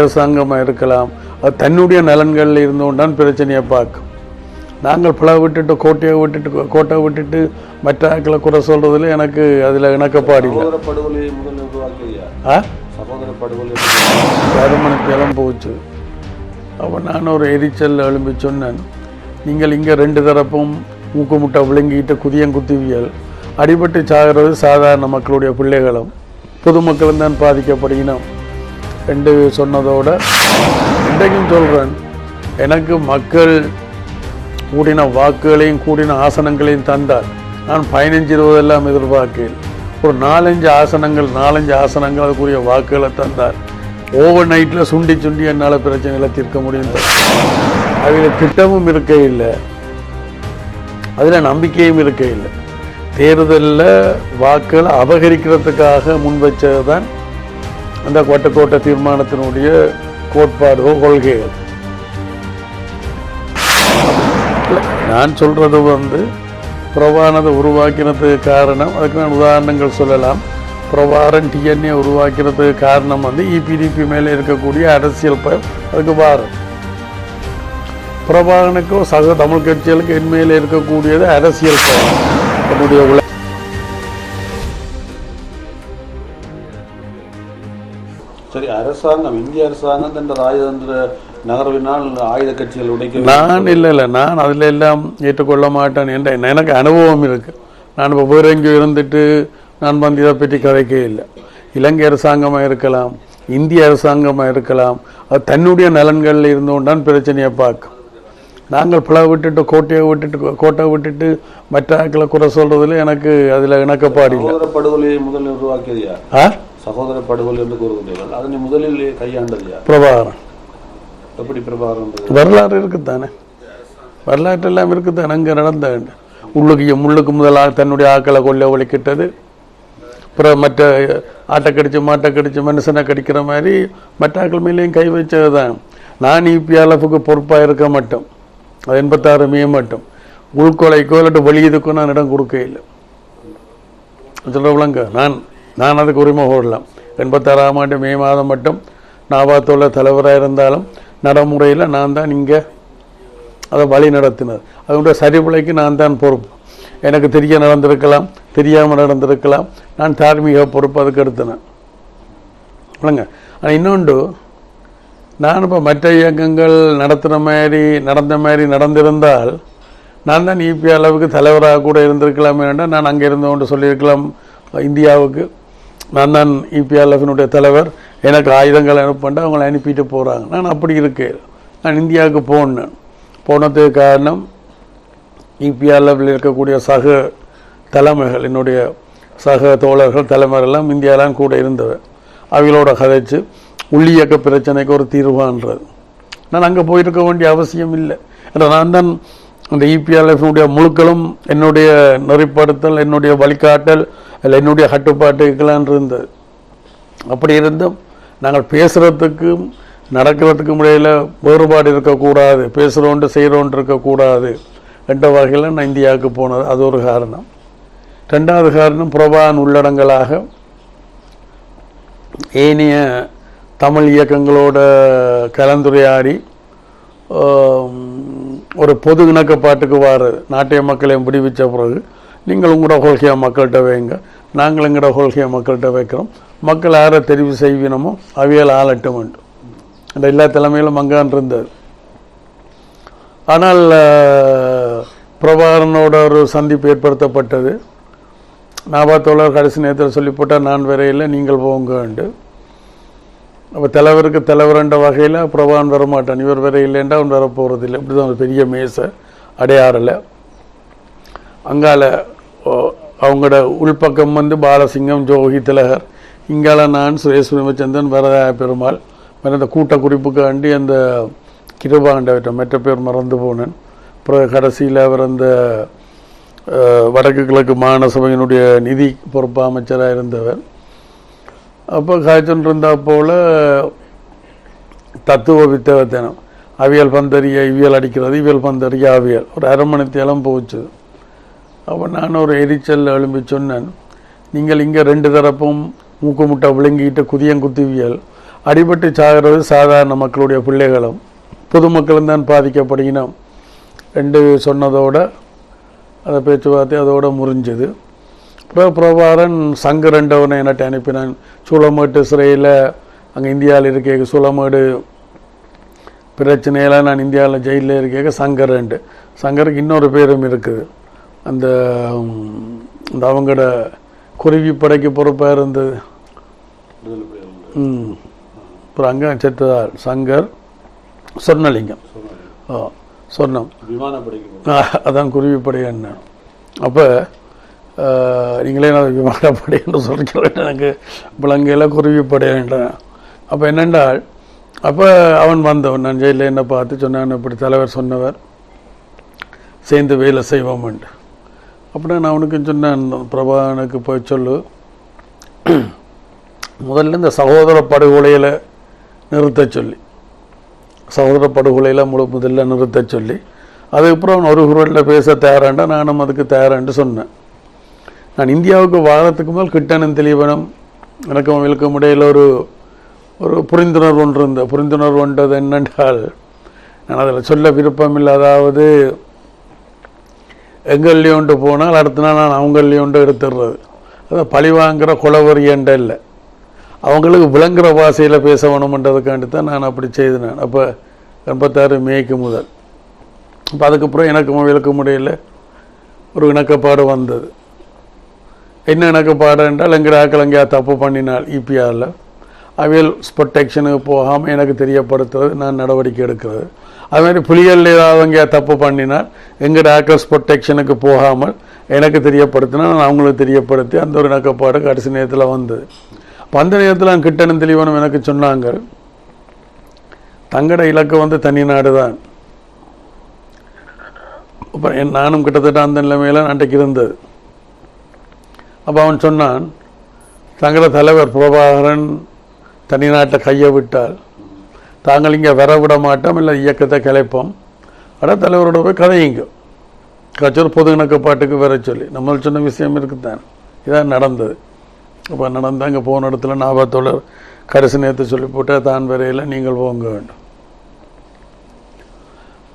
அரசாங்கமாக இருக்கலாம். அது தன்னுடைய நலன்களில் இருந்தோண்டான் பிரச்சனையை பார்க்கும். நாங்கள் பிள விட்டுட்டு கோட்டையை விட்டுட்டு கோட்டையை விட்டுட்டு மற்ற ஆக்களை குறை சொல்கிறதுல எனக்கு அதில் இணக்கப்பாடு ஆ? சகோதர படுகொலை கருமணத்தெல்லாம் போச்சு. அப்போ நான் ஒரு எரிச்சல் எழும்பி சொன்னேன். நீங்கள் இங்கே ரெண்டு தரப்பும் மூக்கு முட்டை விழுங்கிட்டு குதியம் குத்துவியல். அடிபட்டு சாகிறது சாதாரண மக்களுடைய பிள்ளைகளும். பொதுமக்களும் தான் பாதிக்கப்படுகிறோம் ரெண்டு சொன்னதோடு இன்றைக்கும் சொல்கிறேன் எனக்கு மக்கள் கூடின வாக்குகளையும் கூடின ஆசனங்களையும் தந்தார். நான் பதினஞ்சு இருபதெல்லாம் எதிர்பார்க்கிறேன் ஒரு நாலஞ்சு ஆசனங்கள் நாலஞ்சு ஆசனங்கள் அதுக்குரிய வாக்குகளை தந்தார். ஓவர் நைட்டில் சுண்டி சுண்டி என்னால் பிரச்சனைகளை தீர்க்க முடியும். அதில் திட்டமும் இருக்க இல்லை. அதில் நம்பிக்கையும் இருக்க இல்லை. தேர்தலில் வாக்குகளை அபகரிக்கிறதுக்காக முன் வச்சது தான் அந்த கோட்டை தீர்மானத்தினுடைய கோட்பாடோ கொள்கைகள் நான் சொல்றது வந்து பிரபானதை உருவாக்கினதுக்கு காரணம் அதுக்கு நான் உதாரணங்கள் சொல்லலாம். பிரபாரன் டிஎன்ஏ உருவாக்கினதுக்கு காரணம் வந்து இபிடிபி மேலே இருக்கக்கூடிய அரசியல் பயம் அதுக்கு பாரம் பிரபாகனுக்கும் சக தமிழ் கட்சிகளுக்கு என் மேலே இருக்கக்கூடியது அரசியல் பயம் என்னுடைய உல அரசாங்கம் இந்திய அரசாங்கம் தன் ராஜதந்திர நகர்வினால் ஆயுத கட்சிகள் உடைக்க நான் இல்லை இல்லை நான் அதில் எல்லாம் ஏற்றுக்கொள்ள மாட்டேன் என்ற எனக்கு அனுபவம் இருக்கு. நான் இப்போ வேறு எங்கேயோ இருந்துட்டு நான் வந்து இதை பற்றி கதைக்க இல்லை. இலங்கை அரசாங்கமாக இருக்கலாம் இந்திய அரசாங்கமாக இருக்கலாம் அது தன்னுடைய நலன்களில் இருந்தோண்டான் பிரச்சனையை பார்க்கும். நாங்கள் பிள விட்டுட்டு கோட்டையை விட்டுட்டு கோட்டையை விட்டுட்டு மற்ற ஆக்களை குறை சொல்கிறதுல எனக்கு அதில் இணக்கப்பாடு இல்லை. படுகொலையை முதலில் உருவாக்கியது யார்? ஆ? சகோதர படுகொலை என்று கூறுகிறீர்கள் அதனை முதலில் கையாண்டது யார்? பிரபாகரன். எப்படி பிரபாகரன்? வரலாறு இருக்குத்தானே? வரலாற்று எல்லாம் இருக்குத்தானே? அங்கே நடந்த உள்ளுக்கு முள்ளுக்கு முதலாக தன்னுடைய ஆக்களை கொல்ல ஒழிக்கிட்டது. அப்புறம் மற்ற ஆட்டை கடிச்சு மாட்டை கடிச்சு மனுஷனை கடிக்கிற மாதிரி மற்ற ஆக்கள் மேலேயும் கை வச்சது தான் நான் இபிஎல்எஃப்க்கு பொறுப்பாக இருக்க மாட்டோம். அது எண்பத்தாறு மே மட்டும். உள்கொலைக்கோ இல்லாட்டி வெளியதுக்கோ நான் இடம் கொடுக்க இல்லை. சொல்கிறவங்களங்க நான் நான் அதுக்கு உரிமை போடலாம் எண்பத்தாறாம் ஆண்டு மே மாதம் மட்டும் நாபாத்தோட தலைவராக இருந்தாலும் நடைமுறையில் நான் தான் இங்கே அதை வழி நடத்தினது. அதனுடைய சரிபிழைக்கு நான் தான் பொறுப்பு. எனக்கு தெரிய நடந்திருக்கலாம் தெரியாமல் நடந்திருக்கலாம். நான் தார்மீக பொறுப்பு அதுக்கு எடுத்தினேன் இல்லைங்க ஆனால் இன்னொன்று நான் இப்போ மற்ற இயக்கங்கள் நடத்துகிற மாதிரி நடந்த மாதிரி நடந்திருந்தால் நான் தான் இபி அளவுக்கு தலைவராக கூட இருந்திருக்கலாம். வேண்டாம் நான் அங்கே இருந்தோண்டு சொல்லியிருக்கலாம். இந்தியாவுக்கு நான் தான் இபிஎல்எஃபினுடைய தலைவர். எனக்கு ஆயுதங்கள் அனுப்பண்டா அவங்களை அனுப்பிட்டு போகிறாங்க நான் அப்படி இருக்கேன். நான் இந்தியாவுக்கு போனேன் போனதுக்கு காரணம் இபிஎல்எஃபில் இருக்கக்கூடிய சக தலைமைகள் என்னுடைய சக தோழர்கள் தலைமையெல்லாம் இந்தியாலாம் கூட இருந்தவர். அவங்களோட கதைச்சு உள்ளியக்க பிரச்சனைக்கு ஒரு தீர்வான்றது. நான் அங்கே போயிருக்க வேண்டிய அவசியம் இல்லை. நான் தான் அந்த இபிஎல்எஃப்னுடைய முழுக்களும் என்னுடைய நெறிப்படுத்தல் என்னுடைய வழிகாட்டல் இல்லை என்னுடைய கட்டுப்பாட்டுக்கெல்லாம் இருந்தது. அப்படி இருந்தும் நாங்கள் பேசுகிறதுக்கும் நடக்கிறதுக்கும் இடையில் வேறுபாடு இருக்கக்கூடாது பேசுகிறோன்ட்டு செய்கிறோன்ட்டு இருக்கக்கூடாது என்ற வகையில் நான் இந்தியாவுக்கு போனது. அது ஒரு காரணம். ரெண்டாவது காரணம் பிரபான் உள்ளடங்களாக ஏனைய தமிழ் இயக்கங்களோட கலந்துரையாடி ஒரு பொது இணக்கப்பாட்டுக்கு வாரது நாட்டிய மக்களையும் விடுவிச்ச பிறகு நீங்கள் உங்களோட கொள்கையை மக்கள்கிட்ட வைங்க. நாங்கள் எங்களோட கொள்கையை மக்கள்கிட்ட வைக்கிறோம். மக்கள் யாரை தெரிவு செய்வினமோ அவியல் ஆளட்டும் வேண்டும். அந்த எல்லா தலைமையிலும் அங்கான் இருந்தார். ஆனால் பிரபாகரனோட ஒரு சந்திப்பு ஏற்படுத்தப்பட்டது. நாபாத்தோழர் கடைசி நேரத்தில் சொல்லி போட்டால் நான் வரையில் நீங்கள் போங்கண்டு அப்போ தலைவருக்கு தலைவர்ன்ற வகையில் பிரபான் வரமாட்டான். இவர் வேற இல்லைன்றா அவன் வர போகிறது இல்லை இப்படி தான் ஒரு பெரிய மேசை அடையாறில். அங்கால அவங்களோட உள்பக்கம் வந்து பாலசிங்கம் ஜோகி திலகர். இங்கால நான் சுரேஷ் பிரேமச்சந்திரன் வரதாய பெருமாள் வேறு அந்த கூட்ட குறிப்புக்காண்டி அந்த கிருபாண்டவற்ற மற்ற பேர் மறந்து போனேன். அப்புறம் கடைசியில் அவர் அந்த வடக்கு கிழக்கு மாகாண சபையினுடைய நிதி பொறுப்பு அமைச்சராக இருந்தவர். அப்போ காய்ச்சல் இருந்தா போல தத்துவ வித்தவத்தனம். அவியல் பந்தறிய இவியல் அடிக்கிறது இவியல் பந்தறிய அவியல். ஒரு அரை மணித்தேலம் போச்சு. அப்போ நான் ஒரு எரிச்சல் எழும்பி சொன்னேன் நீங்கள் இங்கே ரெண்டு தரப்பும் மூக்கு முட்டை விழுங்கிட்டு குதியங்குத்துவியல் அடிபட்டு சாகிறது சாதாரண மக்களுடைய பிள்ளைகளும். பொதுமக்களும் தான் பாதிக்கப்படுகினோம். ரெண்டு சொன்னதோட அதை பேச்சுவார்த்தை அதோட முறிஞ்சது. பிரபாரன் சங்கரண்டவனை என்னட்டு அனுப்பினான். சூளமேட்டு சிறையில் அங்கே இந்தியாவில் இருக்க சூளமேடு பிரச்சனையில் நான் இந்தியாவில் ஜெயிலில் இருக்க சங்கரண்டு சங்கருக்கு இன்னொரு பேரும் இருக்குது. அந்த ம், இந்த அவங்களோட குருவி படைக்கு பொறுப்பாக இருந்தது ம் அப்புறம் அங்கே செத்ததால் சங்கர் சொர்ணலிங்கம். ஓ சொர்ணம். அதான் குருவிப்படை என்ன. அப்போ நீங்களே நான் விமானப்படை என்று சொல்கிறேன் எனக்கு விலங்கையில் குருவிப்படைன்றேன். அப்போ என்னென்றால் அப்போ அவன் வந்தவன் நான் ஜெயிலில் என்ன பார்த்து சொன்னான் இப்படி தலைவர் சொன்னவர் சேர்ந்து வேலை செய்வோம்ன்ட்டு. அப்படின்னா நான் அவனுக்கு சொன்னேன் பிரபாகரனுக்கு போய் சொல்லு. முதல்ல இந்த சகோதர படுகொலையில் நிறுத்த சொல்லி. சகோதர படுகொலையில் முழு முதல்ல நிறுத்த சொல்லி. அதுக்கப்புறம் அவன் ஒரு குரலில் பேச தயாராண்டா நானும் அதுக்கு தயாராண்டு சொன்னேன். நான் இந்தியாவுக்கு வாரத்துக்கு முதல் கிட்டனும் தெளிவனும் எனக்கும் அவங்களுக்கும் இடையில் ஒரு ஒரு புரிந்துணர்வு ஒன்று இருந்த புரிந்துணர்வு ஒன்றது என்னென்றால் நான் அதில் சொல்ல விருப்பம் இல்லை அதாவது எங்கள்லேயும் ஒன்று போனால் அடுத்த நாள் நான் அவங்கள்லேயும் ஒன்று எடுத்துடுறது. அது பழி வாங்குற குலவரி என்ற இல்லை. அவங்களுக்கு விளங்குற பாஷையில் பேச வேணுமன்றதுக்காண்டி தான் நான் அப்படி செய்தினேன் அப்போ எண்பத்தாறு மேய்க்கு முதல். அப்போ அதுக்கப்புறம் எனக்கு மொபைலுக்கு முடியல ஒரு இணக்கப்பாடு வந்தது. என்ன இணக்கப்பாடு என்றால் எங்கள் ஆக்கள் எங்கேயா தப்பு பண்ணினால் இபிஆரில் அவியல் ப்ரொடெக்ஷனுக்கு போகாமல் எனக்கு தெரியப்படுத்துறது நான் நடவடிக்கை எடுக்கிறது. அது மாதிரி புலிகள் ஏதாவது எங்கேயா தப்பு பண்ணினால் எங்கள் ஆக்கர்ஸ் ப்ரொடெக்ஷனுக்கு போகாமல் எனக்கு தெரியப்படுத்தினா நான் அவங்களுக்கு தெரியப்படுத்தி அந்த ஒரு இணக்கப்பாடு கடைசி நேரத்தில் வந்தது. அப்ப அந்த நேரத்தில் நான் கிட்டணும் தெளிவனும் எனக்கு சொன்னாங்க. தங்கட இலக்கு வந்து தனி நாடு தான் அப்போ என் நானும் கிட்டத்தட்ட அந்த நிலைமையில் அன்றைக்கு இருந்தது. அப்போ அவன் சொன்னான் தங்கள தலைவர் பிரபாகரன் தனி நாட்டை கையை விட்டால் தாங்கள் இங்கே வர விட மாட்டோம் இல்லை இயக்கத்தை கிளைப்போம். ஆனால் தலைவரோட போய் கதையுங்க. கச்சோர் பொது இணக்கப்பாட்டுக்கு வர சொல்லி நம்ம சொன்ன விஷயம் இருக்குதான் இதான் நடந்தது. அப்போ நடந்து அங்கே போன இடத்துல நாபத்தோழர் கரிசு நேற்று சொல்லி போட்டால் தான் வரையில் நீங்கள் போங்க வேண்டும்.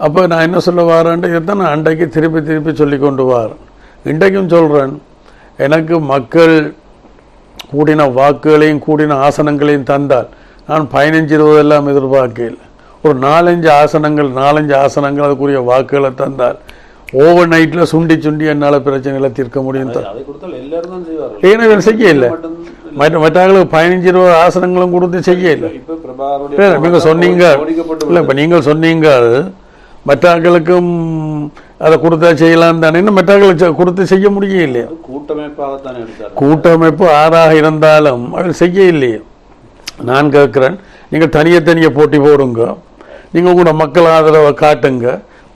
அப்போ நான் என்ன சொல்ல வரேன்ட்டு இதுதான் நான் அன்றைக்கு திருப்பி திருப்பி சொல்லி கொண்டு வாரேன். இன்றைக்கும் சொல்கிறேன் எனக்கு மக்கள் கூடின வாக்குகளையும் கூடின ஆசனங்களையும் தந்தால் நான் பதினஞ்சு இருபது எல்லாம் எதிர்பார்க்கல ஒரு நாலஞ்சு ஆசனங்கள் நாலஞ்சு ஆசனங்கள் அதுக்குரிய வாக்குகளை தந்தால் ஓவர் நைட்டில் சுண்டி சுண்டி என்னால் பிரச்சனைகளை தீர்க்க முடியும் ஏன்னா செய்ய இல்லை. மற்ற மற்றவங்களுக்கு பதினஞ்சு இருபது ஆசனங்களும் கொடுத்து செய்ய இல்லை. இப்ப பிரபாகருடைய இல்ல, நீங்க சொன்னீங்க. இல்லை இப்போ நீங்கள் சொன்னீங்க. மற்றாக்களுக்கும் அதை கொடுத்தா செய்யலாம் தானே. மற்றாக்களுக்கு கொடுத்து செய்ய முடியும் இல்லையா? எடுத்தார். கூட்டமைப்பு ஆறாக இருந்தாலும் அவர் செய்ய இல்லையே நான் கேட்குறேன் நீங்கள் தனியே தனியே போட்டி போடுங்க நீங்கள் கூட மக்கள் ஆதரவை காட்டுங்க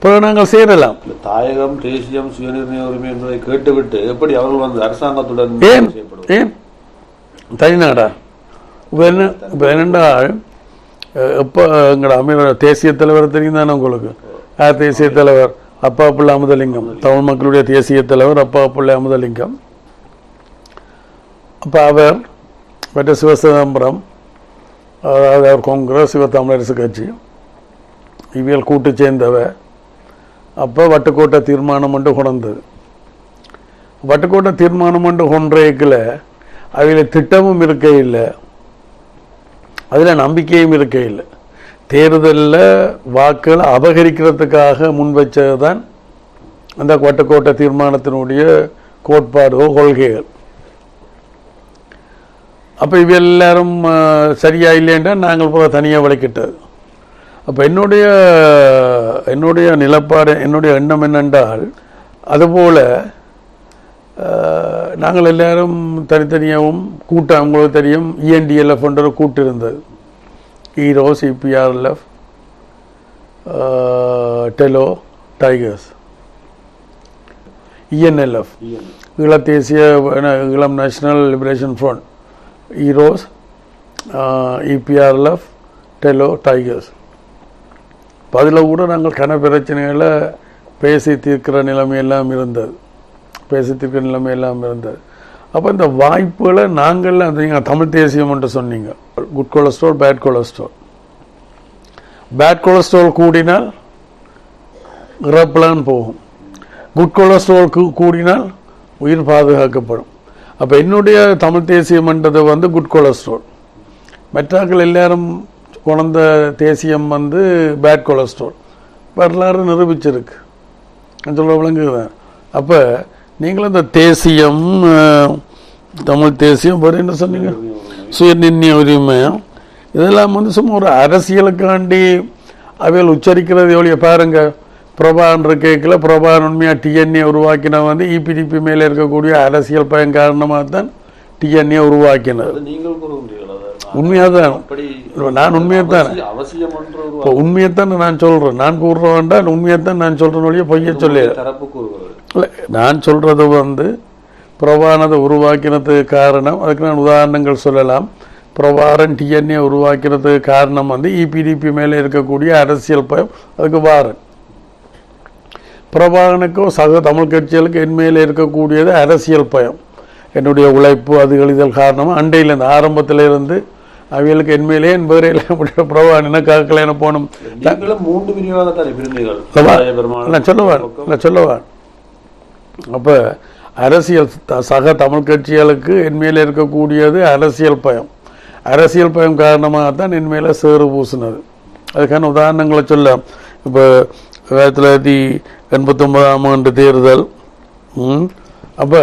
பிறகு நாங்கள் சேரலாம். தாயகம் தேசியம் சுயநிர்ணய உரிமை என்பதை கேட்டுவிட்டு எப்படி அவர்கள் வந்து அரசாங்கத்துடன் ஏன்? ஏன்? தனிநாடா? இப்போ என்ன இப்போ என்னென்றால் எப்போ எங்களோட அமீர தேசிய தலைவர் தெரியும் தானே உங்களுக்கு? தேசிய தலைவர்? அப்பா பிள்ளை அமுதலிங்கம். தமிழ் மக்களுடைய தேசிய தலைவர் அப்பா பிள்ளை அமுதலிங்கம். அப்போ அவர் மற்ற சிவசிதம்பரம் அதாவது அவர் காங்கிரஸ் சிவ தமிழரசு கட்சி. இவியல் கூட்டு சேர்ந்தவ அப்போ வட்டுக்கோட்டை தீர்மானம் ஒன்று கொண்டது. வட்டுக்கோட்டை தீர்மானம் ஒன்று கொன்றேக்கில் அதில் திட்டமும் இருக்க இல்லை அதில் நம்பிக்கையும் இருக்க இல்லை தேர்தலில் வாக்குகளை அபகரிக்கிறதுக்காக முன் வச்சது தான் அந்த கோட்டக்கோட்டை தீர்மானத்தினுடைய கோட்பாடோ கொள்கைகள். அப்போ இவ எல்லாரும் சரியாக சரியா இல்லைன்றா நாங்கள் போல தனியாக விளக்கிட்டது. அப்போ என்னுடைய என்னுடைய நிலப்பாடு என்னுடைய எண்ணம் என்னென்றால் அதுபோல் நாங்கள் எல்லாரும் தனித்தனியாகவும் கூட்டம் அவங்களுக்கு தெரியும் இஎன்டிஎல்எஃப் என்ற கூட்டு இருந்தது. EROS EPRLF TELO Tigers ENLF ஈழத் தேசிய Eelam National Liberation Front EROS EPRLF TELO Tigers அதில் கூட நாங்கள் கன பிரச்சனைகளை பேசி தீர்க்கிற நிலைமையெல்லாம் இருந்தது. பேசி தீர்க்கிற நிலைமையெல்லாம் இருந்தது. அப்போ இந்த வாய்ப்புகளை நாங்கள் அந்த நீங்கள் தமிழ் தேசியம் சொன்னீங்க. Good cholesterol bad cholesterol bad cholesterol கூடினால் இறப்பலான் போகும். குட் கொலஸ்ட்ரால் கூடினால் உயிர் பாதுகாக்கப்படும். அப்போ என்னுடைய தமிழ் தேசியம்ன்றது வந்து குட் கொலஸ்ட்ரால் மற்றாக்கள் எல்லாரும் குழந்த தேசியம் வந்து பேட் கொலஸ்ட்ரால் வரலாறு நிரூபிச்சிருக்கு. நான் சொல்ல விளங்குதான் அப்போ நீங்களும் இந்த தேசியம் தமிழ் தேசியம் வேறு என்ன சொன்னீங்க? சுயநிர்ணய உரிமை இதெல்லாம் வந்து சும்மா ஒரு அரசியலுக்காண்டி அவைகள் உச்சரிக்கிறது எவ்வளோ பாருங்க. பிரபான்ற கேட்கல பிரபான் உண்மையாக டிஎன்ஏ உருவாக்கின வந்து இபிடிபி மேலே இருக்கக்கூடிய அரசியல் பயன் காரணமாக தான் டிஎன்ஏ உருவாக்கினது. நான் இல்லை தான் நான் என்ற ஒரு இப்போ உண்மையைத்தான் நான் சொல்கிறேன் நான் கூறுறேன் வேண்டாம் உண்மையைத்தான் நான் சொல்கிறேன் ஒழிய பொய்ய சொல்லி இல்லை நான் சொல்கிறது வந்து பிரபானதை உருவாக்கினதுக்கு காரணம் அதுக்கு நான் உதாரணங்கள் சொல்லலாம் பிரபாரன் டிஎன்ஏ உருவாக்கினதுக்கு காரணம் வந்து இபிடிபி மேலே இருக்கக்கூடிய அரசியல் பயம் அதுக்கு வாரன் பிரபாகனுக்கோ சக தமிழ் கட்சிகளுக்கு என் மேலே இருக்கக்கூடியது அரசியல் பயம் என்னுடைய உழைப்பு அதுகள் இதழ் காரணமாக அண்டையிலேருந்து ஆரம்பத்திலிருந்து அவைகளுக்கு என் மேலே என் வேறையில் முடிய பிரபாகன் என்ன காக்கல என்ன போகணும் மூன்று பெருமாள் நான் சொல்லுவான் நான் சொல்லுவான் அப்போ அரசியல் த- சக தமிழ் கட்சிகளுக்கு என்மையில் இருக்கக்கூடியது அரசியல் பயம். அரசியல் பயம் காரணமாக தான் என்மையில் சேறு பூசினது. அதுக்கான உதாரணங்களை சொல்ல இப்போ ஆயிரத்தி தொள்ளாயிரத்தி எண்பத்தொன்பதாம் ஆண்டு தேர்தல் அப்போ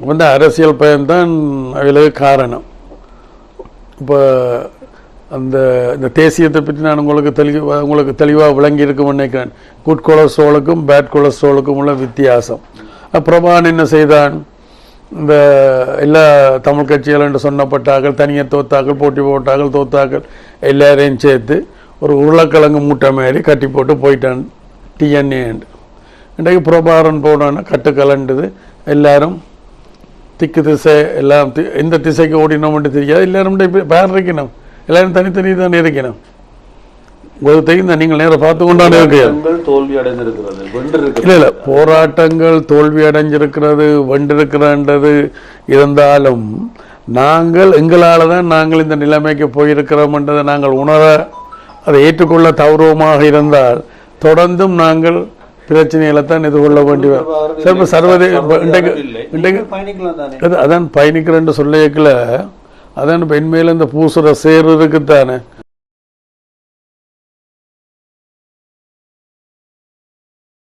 வந்து அரசியல் பயம்தான் அதில் காரணம். இப்போ அந்த இந்த தேசியத்தை பற்றி நான் உங்களுக்கு தெளிவாக உங்களுக்கு தெளிவாக விளங்கி இருக்கும்னு நினைக்கிறேன். குட் கொலஸ்ட்ரோலுக்கும் பேட் கொலஸ்ட்ரோலுக்கும் உள்ள வித்தியாசம். பிரபான் என்ன செய்தான்? இந்த எல்லா தமிழ் கட்சிகள் என்று சொன்னப்பட்டார்கள் தனியாக தோத்தாக்கள் போட்டி போட்டார்கள் தோத்தாக்கள் எல்லாரையும் சேர்த்து ஒரு உருளைக்கிழங்கு மூட்டை மாதிரி கட்டி போட்டு போயிட்டான் டிஎன்ஏ இன்றைக்கு பிரபாரன் போனோன்னா கட்டு கலண்டுது எல்லாரும் திக்கு திசை எல்லாம் தி- எந்த திசைக்கு ஓடினோம்னு தெரியாது. எல்லாரும் பேர் இருக்கணும் எல்லாரும் தனித்தனி தான் இருக்கணும் ஒரு தெரியும் தான் நீங்கள் நேரம் பார்த்து கொண்டான இருக்கு போராட்டங்கள் தோல்வி அடைந்திருக்கிறது வென்று இல்லை இருக்கிறது இல்லை போராட்டங்கள் தோல்வி அடைஞ்சிருக்கிறது வென்றிருக்கிறன்றது. இருந்தாலும் நாங்கள் எங்களால் தான் நாங்கள் இந்த நிலைமைக்கு போயிருக்கிறோம்ன்றதை நாங்கள் உணர அதை ஏற்றுக்கொள்ள தவறுவமாக இருந்தால் தொடர்ந்தும் நாங்கள் பிரச்சனைகளை தான் எதிர்கொள்ள வேண்டி வரும் சரி இப்போ சர்வதே இப்போ இன்றைக்கு இன்றைக்கு அதான் பயணிக்கிறேன்னு சொல்லிக்கல அதான் இப்போ என்மையில் இந்த பூசுற சேர் இருக்குத்தானே